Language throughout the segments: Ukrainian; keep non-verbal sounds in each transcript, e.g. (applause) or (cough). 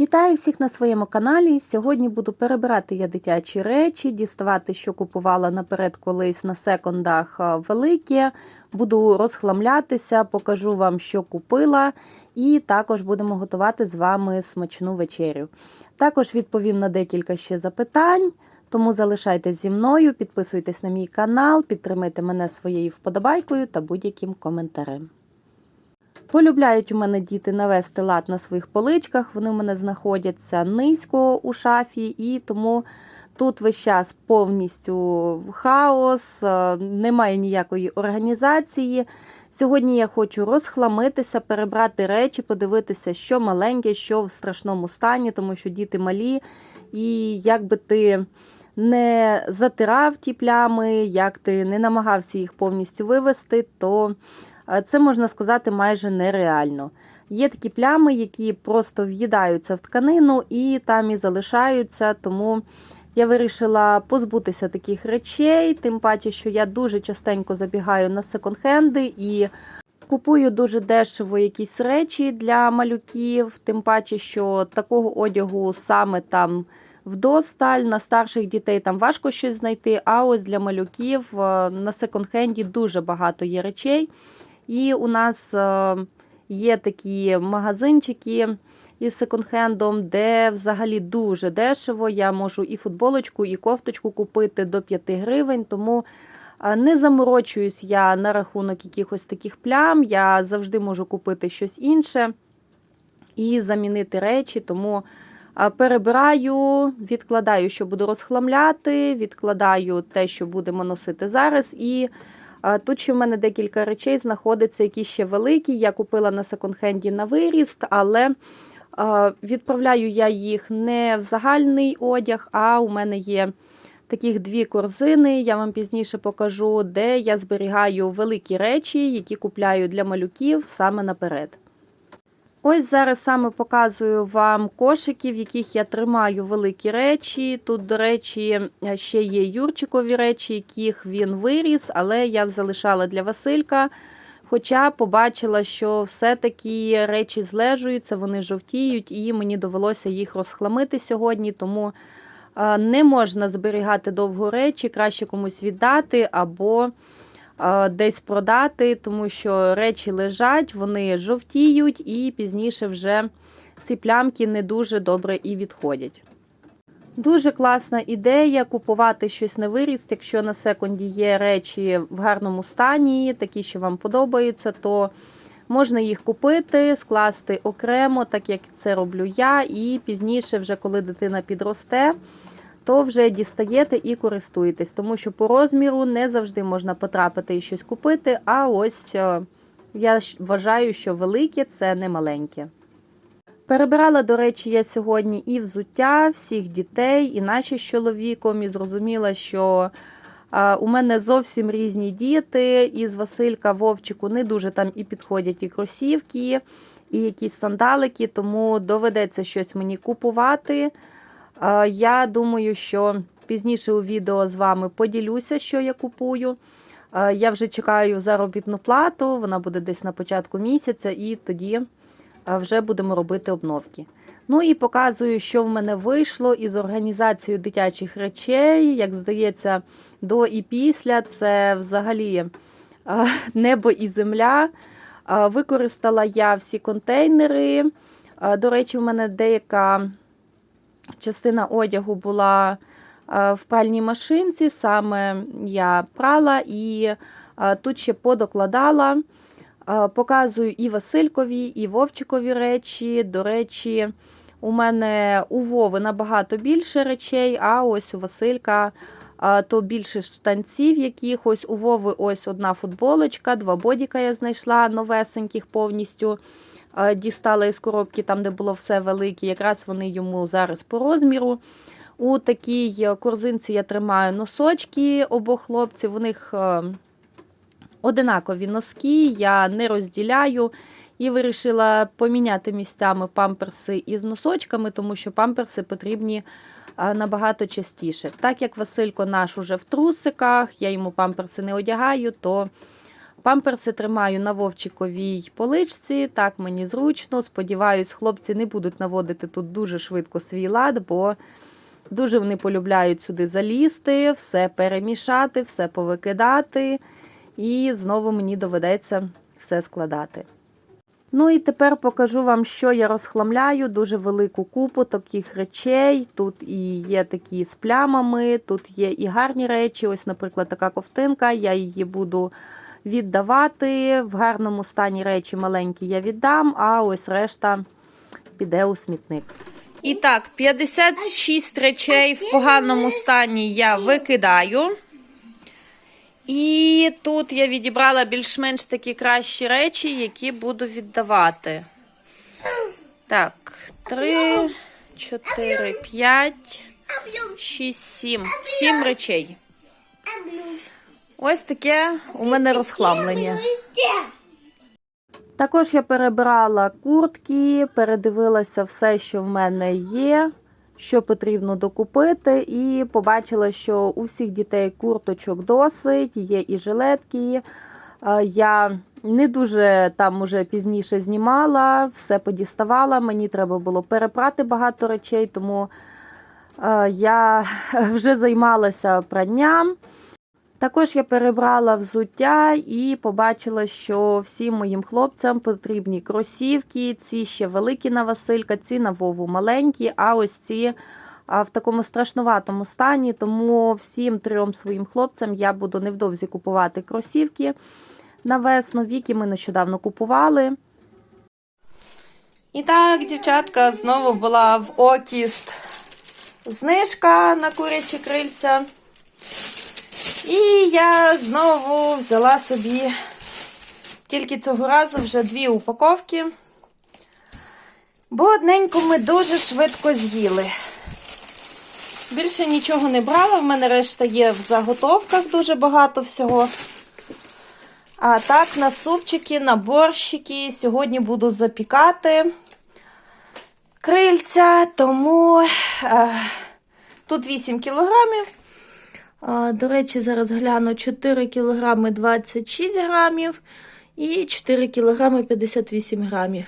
Вітаю всіх на своєму каналі. Сьогодні буду перебирати я дитячі речі, діставати, що купувала наперед колись на секондах а, велике. Буду розхламлятися, покажу вам, що купила, і також будемо готувати з вами смачну вечерю. Також відповім на декілька ще запитань. Тому залишайтесь зі мною, підписуйтесь на мій канал, підтримайте мене своєю вподобайкою та будь-яким коментарем. Полюбляють у мене діти навести лад на своїх поличках. Вони у мене знаходяться низько у шафі, і тому тут весь час повністю хаос, е, немає ніякої організації. Сьогодні я хочу розхламитися, перебрати речі, подивитися, що маленьке, що в страшному стані, тому що діти малі, і як би ти. Не затирав ті плями, як ти не намагався їх повністю вивести, то це можна сказати майже нереально. Є такі плями, які просто в'їдаються в тканину і там і залишаються. Тому я вирішила позбутися таких речей, тим паче, що я дуже частенько забігаю на секонд-хенди і. Купую дуже дешево якісь речі для малюків, тим паче, що такого одягу саме там вдосталь, на старших дітей там важко щось знайти. А ось для малюків е, на секонд-хенді дуже багато є речей. І у нас е, є такі магазинчики із секонд-хендом, де взагалі дуже дешево. Я можу і футболочку, і кофточку купити до 5 гривень. Тому е, не заморочуюсь я на рахунок якихось таких плям. Я завжди можу купити щось інше і замінити речі. Тому е, перебираю, відкладаю, що буду розхламляти, відкладаю те, що будемо носити зараз. і Тут ще в мене декілька речей знаходиться, які ще великі. Я купила на секонд-хенді на виріст, але відправляю я їх не в загальний одяг, а у мене є таких дві корзини. Я вам пізніше покажу, де я зберігаю великі речі, які купляю для малюків саме наперед. Ось зараз саме показую вам кошики, в яких я тримаю великі речі. Тут, до речі, ще є Юрчикові речі, яких він виріс, але я залишала для Василька. Хоча побачила, що все-таки речі злежуються, вони жовтіють, і мені довелося їх розхламити сьогодні, тому не можна зберігати довго речі, краще комусь віддати або десь продати, тому що речі лежать, вони жовтіють, і пізніше вже ці плямки не дуже добре і відходять. Дуже класна ідея купувати щось на виріст. Якщо на секунді є речі в гарному стані, такі, що вам подобаються, то можна їх купити, скласти окремо, так як це роблю я, і пізніше, вже коли дитина підросте, то вже дістаєте і користуєтесь, тому що по розміру не завжди можна потрапити і щось купити. А ось е, я вважаю, що велике це не маленьке. Перебирала, до речі, я сьогодні і взуття всіх дітей, і наші з чоловіком, і зрозуміла, що у мене зовсім різні діти, і з Василька Вовчику не дуже там і підходять і кросівки, і якісь сандалики, тому доведеться щось мені купувати. Я думаю, що пізніше у відео з вами поділюся, що я купую. Я вже чекаю заробітну плату, вона буде десь на початку місяця, і тоді вже будемо робити обновки. Ну і показую, що в мене вийшло із організацією дитячих речей. Як здається, до і після це взагалі небо і земля. Використала я всі контейнери. До речі, в мене деяка частина одягу була е, в пральній машинці, саме я прала і е, тут ще подокладала. Е, показую і Василькові, і Вовчикові речі. До речі, у мене у Вови набагато більше речей, а ось у Василька то більше штанців якихось. У Вови ось одна футболочка, два бодіка я знайшла новесеньких повністю. Е, дістала із коробки, там, де було все велике, якраз вони йому зараз по розміру. У такій корзинці я тримаю носочки обох хлопців. У них е, одинакові носки, я не розділяю. І вирішила поміняти місцями памперси із носочками, тому що памперси потрібні е, набагато частіше. Так як Василько наш уже в трусиках, я йому памперси не одягаю, то Памперси тримаю на вовчиковій поличці, так мені зручно. Сподіваюсь, хлопці не будуть наводити тут дуже швидко свій лад, бо дуже вони полюбляють сюди залізти, все перемішати, все повикидати. І знову мені доведеться все складати. Ну і тепер покажу вам, що я розхламляю. Дуже велику купу таких речей. Тут і є такі з плямами, тут є і гарні речі. Ось, наприклад, така ковтинка. Я її буду віддавати. В гарному стані речі маленькі я віддам, а ось решта піде у смітник. І так, 56 речей в поганому стані я викидаю. І тут я відібрала більш-менш такі кращі речі, які буду віддавати. Так, 3, 4, 5, 6, 7. 7 речей. Ось таке у мене розхламлення. Також я перебирала куртки, передивилася все, що в мене є, що потрібно докупити, і побачила, що у всіх дітей курточок досить, є і жилетки. Е, Я не дуже там уже пізніше знімала, все подіставала. Мені треба було перепрати багато речей, тому е, я (laughs) вже займалася пранням. Також я перебрала взуття і побачила, що всім моїм хлопцям потрібні кросівки. Ці ще великі на Василька, ці на Вову маленькі, а ось ці в такому страшнуватому стані. Тому всім трьом своїм хлопцям я буду невдовзі купувати кросівки на весну. Віки ми нещодавно купували. І так, дівчатка, знову була в окіст знижка на курячі крильця. І я знову взяла собі тільки цього разу вже дві упаковки, бо одненьку ми дуже швидко з'їли. Більше нічого не брала, в мене решта є в заготовках дуже багато всього. А так, на супчики, на борщики. Сьогодні буду запікати крильця, тому е, тут 8 кілограмів. До речі, зараз гляну 4 кг 26 грамів і 4 кг 58 грамів.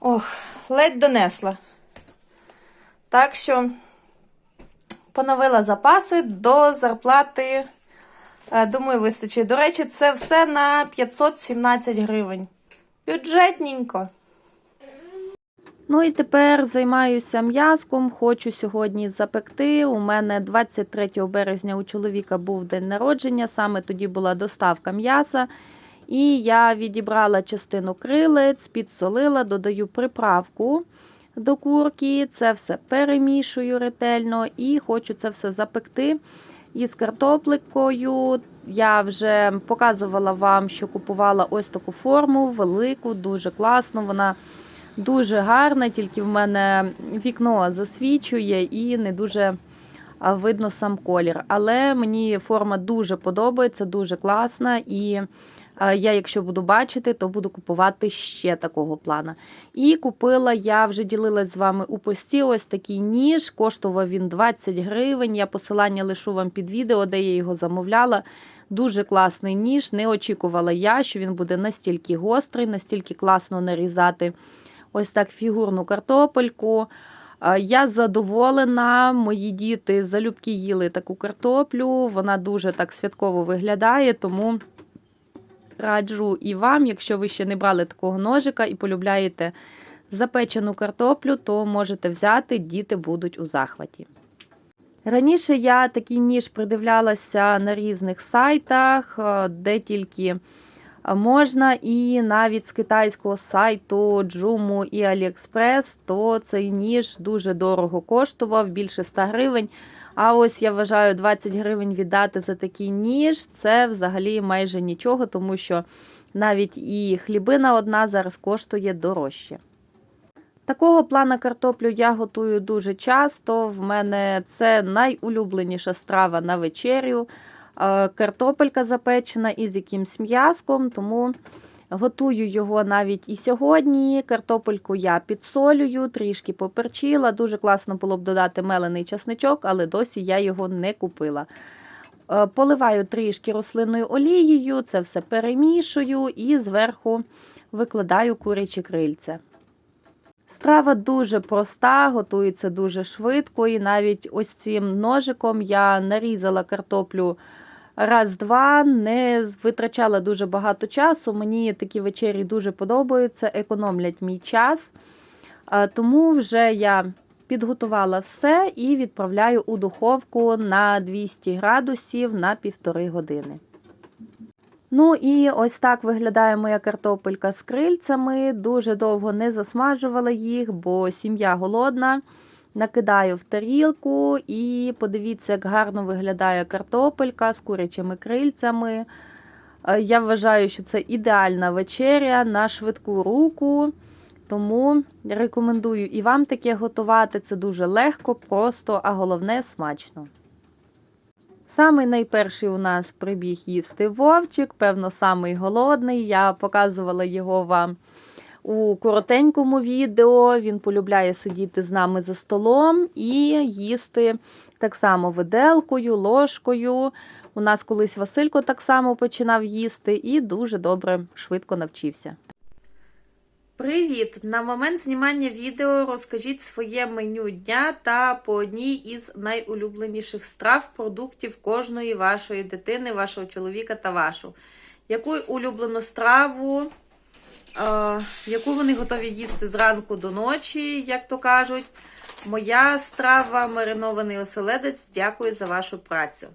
Ох, ледь донесла. Так що поновила запаси до зарплати. е, Думаю, вистачить. До речі, це все на 517 гривень. Бюджетненько. Ну і тепер займаюся м'язком. Хочу сьогодні запекти. У мене 23 березня у чоловіка був день народження, саме тоді була доставка м'яса. І я відібрала частину крилець, підсолила, додаю приправку до курки. Це все перемішую ретельно і хочу це все запекти із картопликою. Я вже показувала вам, що купувала ось таку форму, велику, дуже класну. Вона дуже гарна, тільки в мене вікно засвічує і не дуже видно сам колір. Але мені форма дуже подобається, дуже класна. І я, якщо буду бачити, то буду купувати ще такого плана. І купила, я вже ділилась з вами у пості ось такий ніж. Коштував він 20 гривень. Я посилання лишу вам під відео, де я його замовляла. Дуже класний ніж. Не очікувала я, що він буде настільки гострий, настільки класно нарізати ось так фігурну картопельку. Я задоволена, мої діти залюбки їли таку картоплю. Вона дуже так святково виглядає, тому раджу і вам, якщо ви ще не брали такого ножика і полюбляєте запечену картоплю, то можете взяти, діти будуть у захваті. Раніше я такий ніж придивлялася на різних сайтах, де тільки можна, і навіть з китайського сайту Джуму і Аліекспрес, то цей ніж дуже дорого коштував, більше 100 гривень. А ось я вважаю 20 гривень віддати за такий ніж це взагалі майже нічого, тому що навіть і хлібина одна зараз коштує дорожче. Такого плана картоплю я готую дуже часто. В мене це найулюбленіша страва на вечерю. Е, Картопелька запечена із якимсь м'язком, тому готую його навіть і сьогодні. Картопельку я підсолюю, трішки поперчила. Дуже класно було б додати мелений часничок, але досі я його не купила. Е, Поливаю трішки рослинною олією, це все перемішую і зверху викладаю курячі крильця. Страва дуже проста, готується дуже швидко, і навіть ось цим ножиком я нарізала картоплю раз-два, не витрачала дуже багато часу. Мені такі вечері дуже подобаються, економлять мій час. Тому вже я підготувала все і відправляю у духовку на 200 градусів на півтори години. Ну і ось так виглядає моя картопелька з крильцями. Дуже довго не засмажувала їх, бо сім'я голодна. Накидаю в тарілку і подивіться, як гарно виглядає картопелька з курячими крильцями. Е, Я вважаю, що це ідеальна вечеря на швидку руку. Тому рекомендую і вам таке готувати. Це дуже легко, просто, а головне смачно. Самий найперший у нас прибіг їсти вовчик, певно, самий голодний. Я показувала його вам у коротенькому відео. Він полюбляє сидіти з нами за столом і їсти так само виделкою, ложкою. У нас колись Василько так само починав їсти і дуже добре, швидко навчився. Привіт! На момент знімання відео розкажіть своє меню дня та по одній із найулюбленіших страв продуктів кожної вашої дитини, вашого чоловіка та вашу. Яку улюблену страву, е, яку вони готові їсти зранку до ночі, як то кажуть. Моя страва маринований оселедець. Дякую за вашу працю.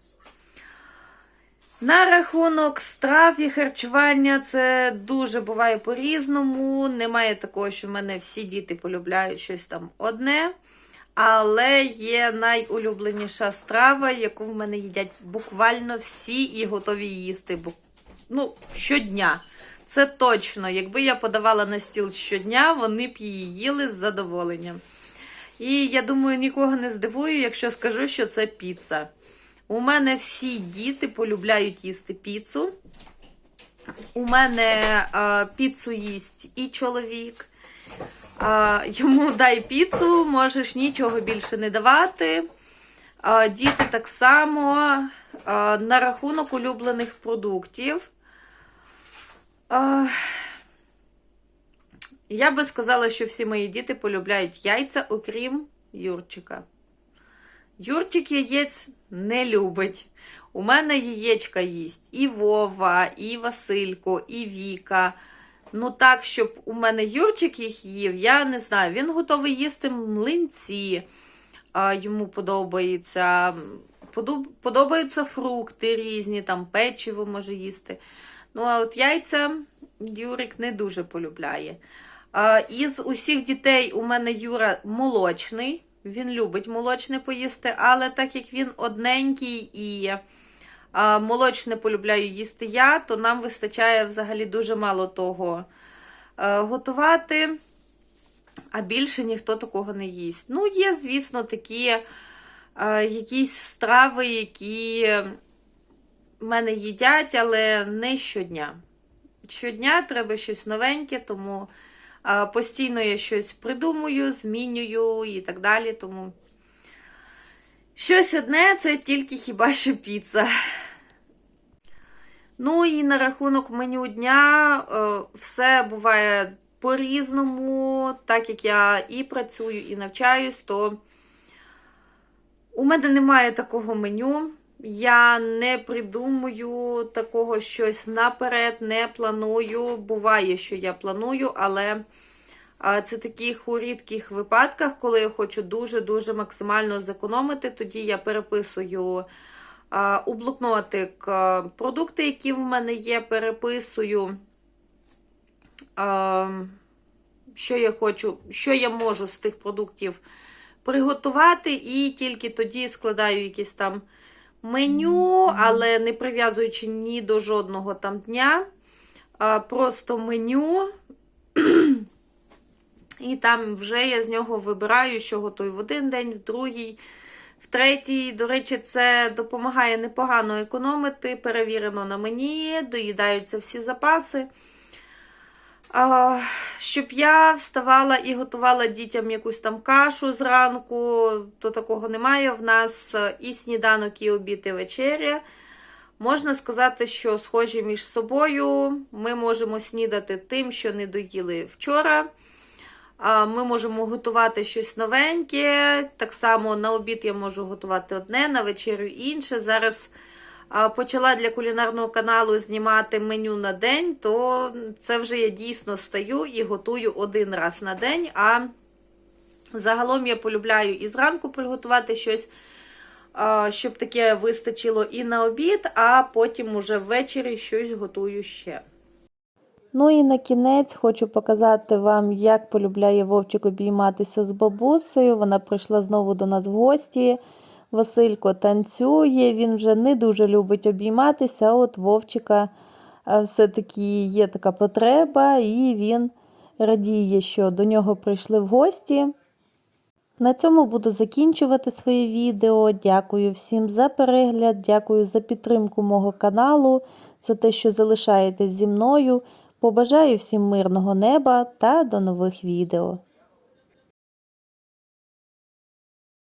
На рахунок страв і харчування це дуже буває по-різному. Немає такого, що в мене всі діти полюбляють щось там одне. Але є найулюбленіша страва, яку в мене їдять буквально всі і готові їсти. Ну, щодня. Це точно. Якби я подавала на стіл щодня, вони б її їли з задоволенням. І я думаю, нікого не здивую, якщо скажу, що це піца. У мене всі діти полюбляють їсти піцу. У мене е, піцу їсть і чоловік. Е, йому дай піцу, можеш нічого більше не давати. Е, діти так само е, на рахунок улюблених продуктів. Е, я би сказала, що всі мої діти полюбляють яйця, окрім Юрчика. Юрчик яєць не любить. У мене яєчка їсть і Вова, і Василько, і Віка. Ну так, щоб у мене Юрчик їх їв, я не знаю. Він готовий їсти млинці, а, йому подобається. Подобаються фрукти різні, там печиво може їсти. Ну, а от яйця Юрик не дуже полюбляє. А, Із усіх дітей у мене Юра молочний. Він любить молочне поїсти, але так як він одненький і а, молочне полюбляю їсти я, то нам вистачає взагалі дуже мало того е, готувати, а більше ніхто такого не їсть. Ну, є, звісно, такі е, якісь страви, які в мене їдять, але не щодня. Щодня треба щось новеньке, тому. Постійно я щось придумую, змінюю і так далі. Тому щось одне це тільки хіба що піца. Ну і на рахунок меню дня е, все буває по-різному, так як я і працюю, і навчаюсь, то у мене немає такого меню. Я не придумую такого щось наперед, не планую. Буває, що я планую, але це таких у рідких випадках, коли я хочу дуже-дуже максимально зекономити, тоді я переписую у блокнотик продукти, які в мене є, переписую, що я хочу, що я можу з тих продуктів приготувати, і тільки тоді складаю якісь там меню, але не прив'язуючи ні до жодного там дня. Просто меню. (clears throat) І там вже я з нього вибираю, що готую в один день, в другий, в третій. До речі, це допомагає непогано економити, перевірено на мені, доїдаються всі запаси. А, Щоб я вставала і готувала дітям якусь там кашу зранку, то такого немає. В нас і сніданок, і обід, і вечеря. Можна сказати, що схожі між собою. Ми можемо снідати тим, що не доїли вчора. Ми можемо готувати щось новеньке. Так само на обід я можу готувати одне, на вечерю інше. Зараз почала для кулінарного каналу знімати меню на день, то це вже я дійсно стаю і готую один раз на день. А загалом я полюбляю і зранку приготувати щось, щоб таке вистачило і на обід, а потім уже ввечері щось готую ще. Ну і на кінець хочу показати вам, як полюбляє Вовчик обійматися з бабусею. Вона прийшла знову до нас в гості. Василько танцює, він вже не дуже любить обійматися, от Вовчика все-таки є така потреба, і він радіє, що до нього прийшли в гості. На цьому буду закінчувати своє відео. Дякую всім за перегляд, дякую за підтримку мого каналу, за те, що залишаєтесь зі мною. Побажаю всім мирного неба та до нових відео.